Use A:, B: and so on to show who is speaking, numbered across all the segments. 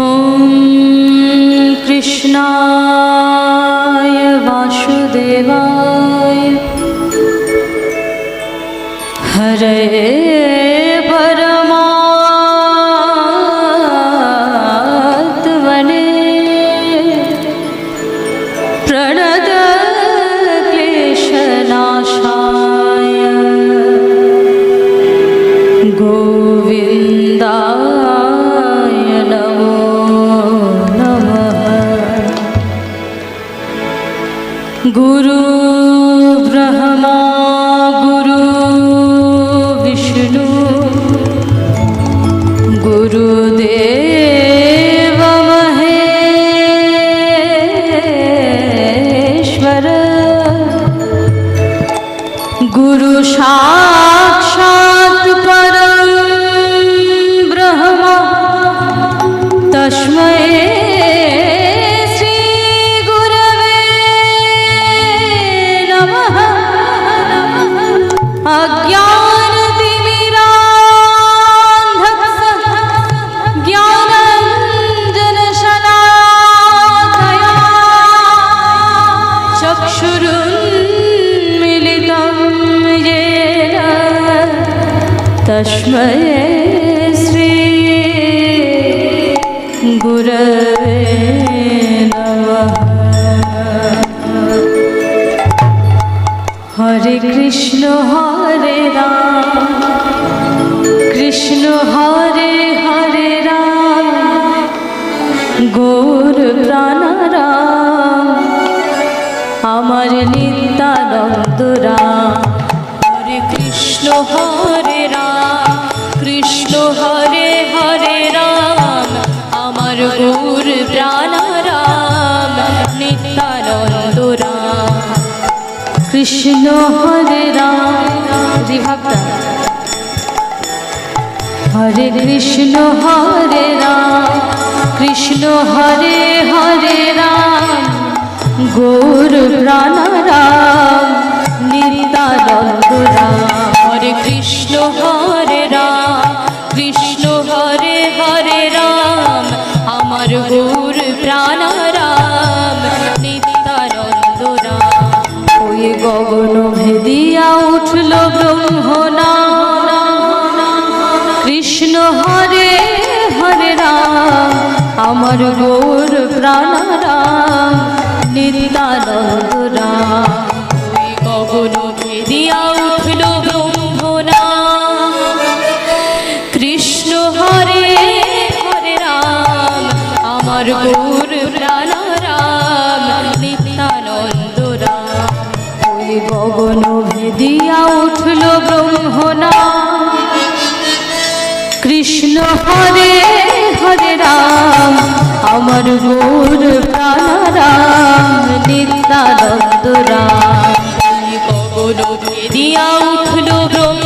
A: ॐ कृष्णाय वासुदेवाय हरे तस्मै श्री गुरवे नमः হরে কৃষ্ণ হরে রাম কৃষ্ণ হরে হরে রাম গৌর প্রাণারাম আমার নিত্যানন্দ রাম হরে কৃষ্ণ হরে রাম কৃষ্ণ হরে হরে রাম, আমার গৌর প্রাণারাম, নিত্যানন্দ রাম। কৃষ্ণ হরে রাম রিভাবটা হরে কৃষ্ণ হরে রাম, কৃষ্ণ হরে হরে রাম, গৌর প্রাণারাম, নিত্যানন্দ রাম। হরে কৃষ্ণ হরে আমার গৌর প্রাণারাম নিত্যানন্দ রাম গগন ভেদিয়া উঠল কৃষ্ণ হরে হরে রাম, আমার গৌর প্রাণারাম নিত্যানন্দ রাম। ওই উঠল কৃষ্ণ হরে হরে রাম আমার গুর প্রাণারাম নিত্যানন্দ রাম। কবর ভেদিয়া উঠল ব্রহ্মনা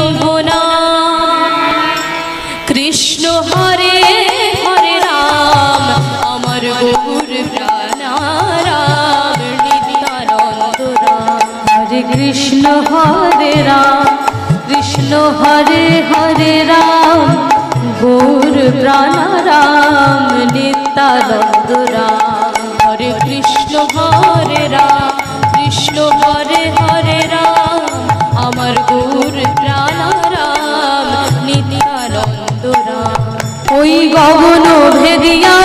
A: গগন ভেদিয়া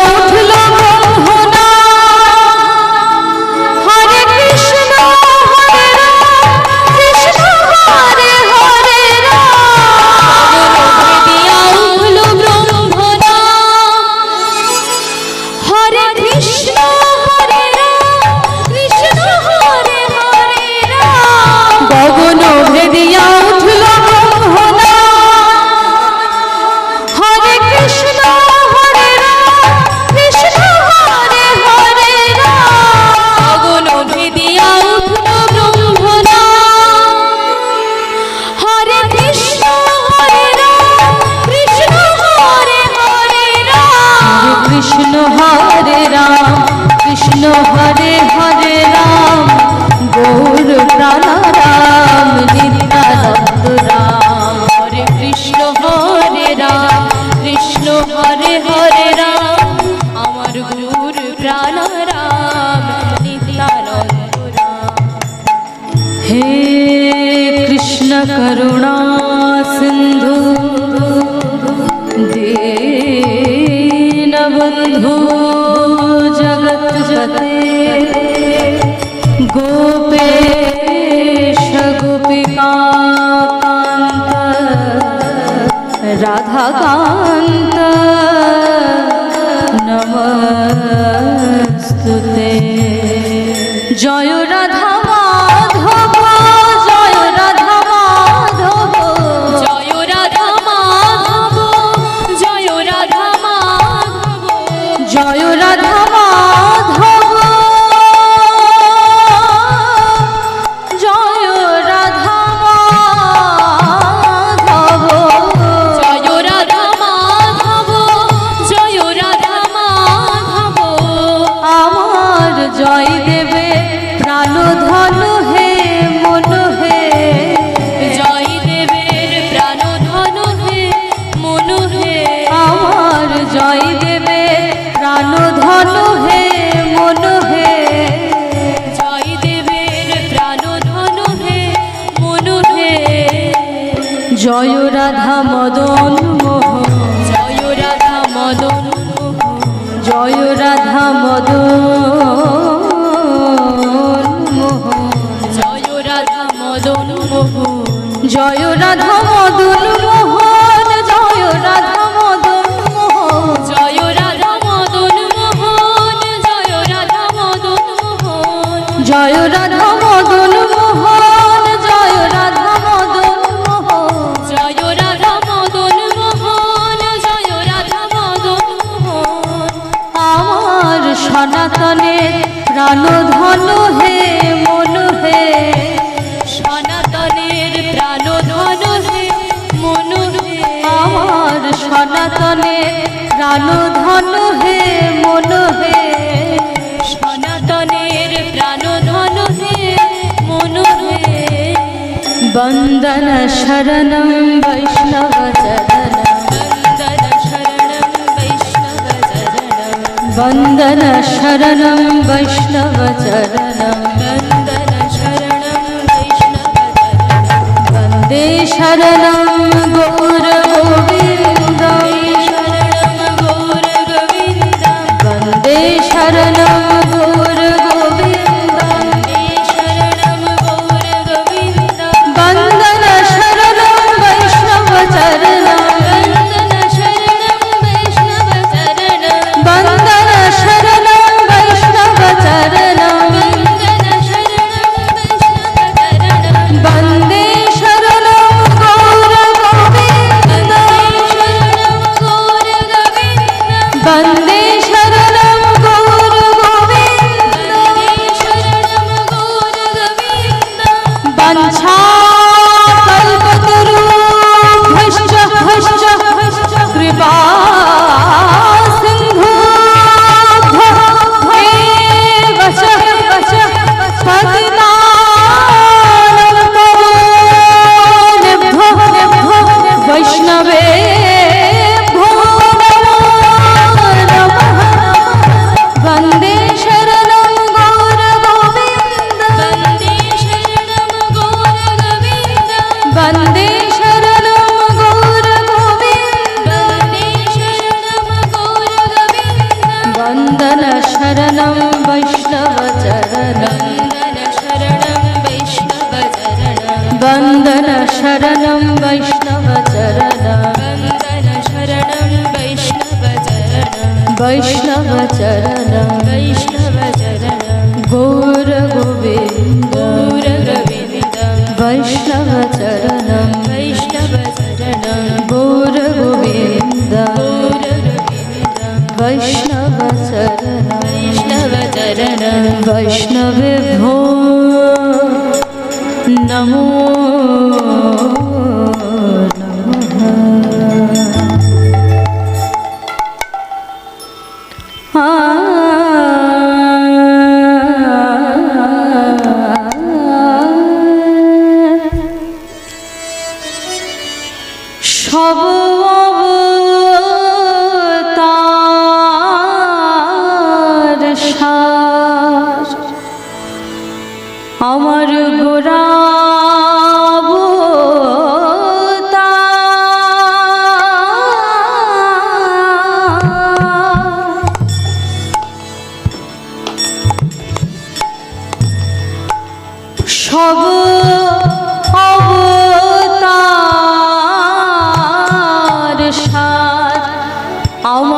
A: बन्धो जगत्पते गोपेश गोपिका राधाका জয় রাধা মদন মোহন
B: জয় রাধা মদন
A: মোহন।
B: জয় রাধা মদন মোহন
A: জয় রাধা মদন মোহন। জয় রাধা মদন মোহন
B: জয় রাধা মদন মোহন। জয় রাধা মদন মোহন
A: জয় রাধা মদন মোহন। আমার সনাতনে প্রাণধন হে মন হে।
B: সনাতনে প্রাণধন হে, মন হে।
A: সনাতনের প্রাণধন হে, মন হে। বন্দন শরণম বৈষ্ণব
B: বন্দন শরণম বৈষ্ণব চরণম।
A: বন্দন শরণম বৈষ্ণব চরণম। বন্দে শরণম वैष्णवचरण। वैष्णवचरण
B: गौरगोविन्द। गोर
A: वैष्णवचरण। वैष्णवचरणं गौरगोविन्द। भोरभुवे वैष्णव